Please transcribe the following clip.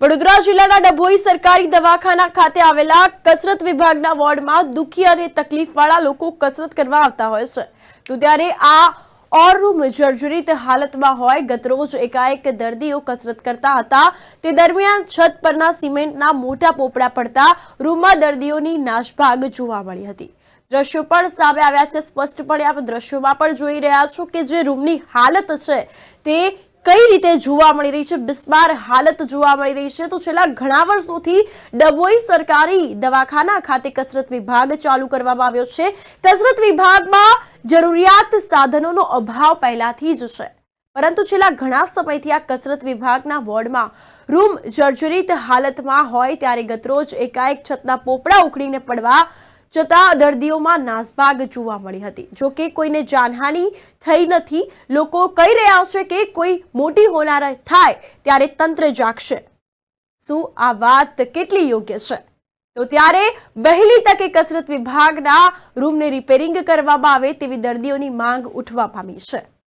વડોદરા જિલ્લાના ડભોઈ સરકારી દવાખાના ખાતે આવેલા કસરત વિભાગના વોર્ડમાં દુઃખી અને તકલીફવાળા લોકો કસરત કરવા આવતા હોય છે. તો ત્યારે આ ઓર રૂમ જર્જરિત હાલતમાં હોય, ગતરોજ એકાએક દર્દીઓ કસરત કરતા હતા. તે દરમિયાન છત પરના સિમેન્ટના મોટા પોપડા પડતા રૂમમાં દર્દીઓની નાશભાગ જોવા મળી હતી. દ્રશ્યો પણ સામે આવ્યા છે. સ્પષ્ટપણે આપ દ્રશ્યોમાં પણ જોઈ રહ્યા છો કે જે રૂમની હાલત છે તે કઈ રીતે જોવા મળી રહી છે? બિસ્માર હાલત જોવા મળી રહી છે. તો છેલ્લા ઘણા વર્ષોથી ડભોઈ સરકારી દવાખાના ખાતે કસરત વિભાગ ચાલુ કરવામાં આવ્યો છે. કસરત વિભાગમાં જરૂરિયાત સાધનોનો અભાવ પહેલાથી જ છે. પરંતુ છેલ્લા ઘણા સમયથી આ કસરત વિભાગના વોર્ડમાં રૂમ જર્જરિત હાલતમાં હોય ત્યારે ગતરોજ એકાએક છતના પોપડા ઉખડીને પડવા જતા દર્દીઓમાં નાસભાગ જોવા મળી હતી. જો કે કોઈને જાનહાનિ થઈ નથી, લોકો કહી રહ્યા છે કે કોઈ મોટી હોનાર થાય ત્યારે તંત્ર જાગશે. શું આ વાત કેટલી યોગ્ય છે? તો ત્યારે વહેલી તકે કસરત વિભાગના રૂમને રિપેરિંગ કરવામાં આવે તેવી દર્દીઓની માંગ ઉઠવા પામી છે.